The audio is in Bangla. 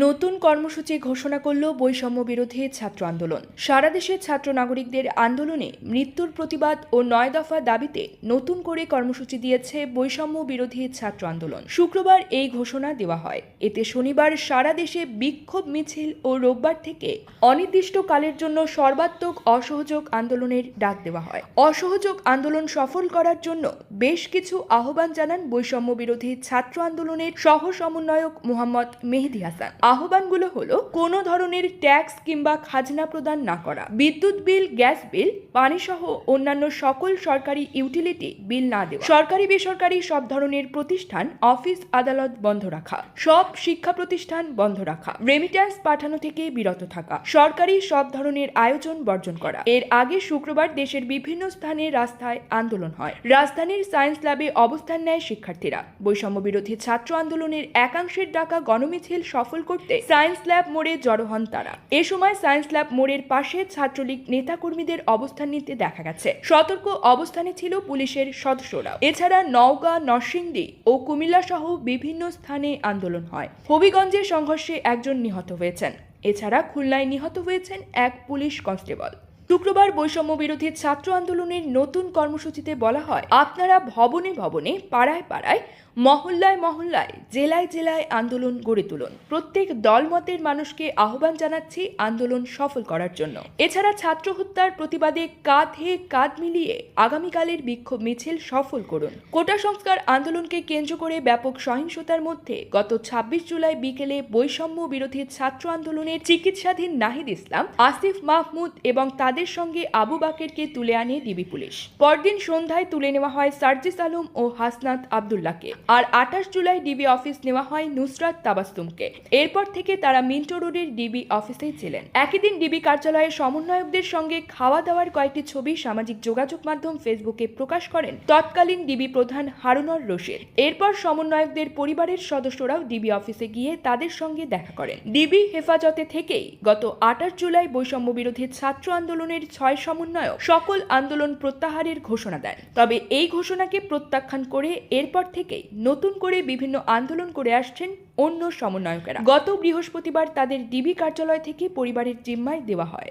নতুন কর্মসূচি ঘোষণা করল বৈষম্য বিরোধী ছাত্র আন্দোলন। সারা দেশের ছাত্র নাগরিকদের আন্দোলনে মৃত্যুর প্রতিবাদ ও নয় দফা দাবিতে নতুন করে কর্মসূচি দিয়েছে বৈষম্য বিরোধী ছাত্র আন্দোলন। শুক্রবার এই ঘোষণা দেওয়া হয়। এতে শনিবার সারা দেশে বিক্ষোভ মিছিল ও রোববার থেকে অনির্দিষ্টকালের জন্য সর্বাত্মক অসহযোগ আন্দোলনের ডাক দেওয়া হয়। অসহযোগ আন্দোলন সফল করার জন্য বেশ কিছু আহ্বান জানান বৈষম্য বিরোধী ছাত্র আন্দোলনের সহ সমন্বয়ক মোহাম্মদ মেহেদি হাসান। আহ্বানগুলো হলো কোনো ধরনের ট্যাক্স কিংবা খাজনা প্রদান না করা, বিদ্যুৎ বিল, গ্যাস বিল পানি সহ অন্যান্য সকল সরকারি ইউটিলিটি বিল না দেওয়া, সরকারি বেসরকারি সব ধরনের প্রতিষ্ঠান অফিস আদালত বন্ধ রাখা, সব শিক্ষা প্রতিষ্ঠান বন্ধ রাখা রেমিট্যান্স পাঠানো থেকে বিরত থাকা, সরকারি সব ধরনের আয়োজন বর্জন করা। এর আগে শুক্রবার দেশের বিভিন্ন স্থানে রাস্তায় আন্দোলন হয়। রাজধানীর সায়েন্স ল্যাবে অবস্থান নেয় শিক্ষার্থীরা। বৈষম্য বিরোধী ছাত্র আন্দোলনের একাংশের ডাকা গণমিছিল সফল করতে সায়েন্স ল্যাব মোড়ে জড়ো হন তারা। এ সময় সায়েন্স ল্যাব মোড়ের পাশে ছাত্রলীগ নেতাকর্মীদের অবস্থান নিতে দেখা গেছে। সতর্ক অবস্থানে ছিল পুলিশের সদস্যরা এছাড়া নওগাঁ, নরসিংদী ও কুমিল্লা সহ বিভিন্ন স্থানে আন্দোলন হয়। হবিগঞ্জের সংঘর্ষে একজন নিহত হয়েছেন। এছাড়া খুলনায় নিহত হয়েছেন এক পুলিশ কনস্টেবল। শুক্রবার বৈষম্য বিরোধী ছাত্র আন্দোলনের নতুন কর্মসূচিতে বলা হয়, আপনারা ভবনে ভবনে, পাড়ায় পাড়ায়, মহল্লায় মহল্লায়, জেলায় জেলায় আন্দোলন গড়ে তুলুন। প্রত্যেক দলমতের মানুষকে আহ্বান জানাচ্ছি আন্দোলন সফল করার জন্য। এছাড়া ছাত্র হত্যার প্রতিবাদে কাঁধে কাঁধ মিলিয়ে আগামীকালের বিক্ষোভ মিছিল সফল করুন। কোটা সংস্কার আন্দোলনকে কেন্দ্র করে ব্যাপক সহিংসতার মধ্যে গত ছাব্বিশ জুলাই বিকেলে বৈষম্য বিরোধী ছাত্র আন্দোলনের চিকিৎসাধীন নাহিদ ইসলাম, আসিফ মাহমুদ এবং তাদের সঙ্গে আবু বাকেরকে তুলে আনে ডিবি পুলিশ। পরদিন সন্ধ্যায় তুলে নেওয়া হয় সার্জিস আলম ও হাসনাত আবদুল্লাহকে। আর আঠাশ জুলাই ডিবি অফিস নেওয়া হয় নুসরাত তাবাস্তুমকে। এরপর থেকে তারা মিন্টো রোডের ডিবি অফিসেই ছিলেন। একই দিন ডিবি কার্যালয়ের সমন্বয়কদের সঙ্গে খাওয়া দাওয়ার কয়েকটি ছবি সামাজিক যোগাযোগ মাধ্যম ফেসবুকে প্রকাশ করেন তৎকালীন ডিবি প্রধান হারুনর রশিদ। এরপর সমন্বয়কদের পরিবারের সদস্যরাও ডিবি অফিসে গিয়ে তাদের সঙ্গে দেখা করেন। ডিবি হেফাজতে থেকেই গত আঠাশ জুলাই বৈষম্য বিরোধী ছাত্র আন্দোলনের ছয় সমন্বয়ক সকল আন্দোলন প্রত্যাহারের ঘোষণা দেন। তবে এই ঘোষণাকে প্রত্যাখ্যান করে এরপর থেকেই নতুন করে বিভিন্ন আন্দোলন করে আসছেন অন্য সমন্বয়কেরা। গত বৃহস্পতিবার তাদের ডিবি কার্যালয় থেকে পরিবারের জিম্মায় দেওয়া হয়।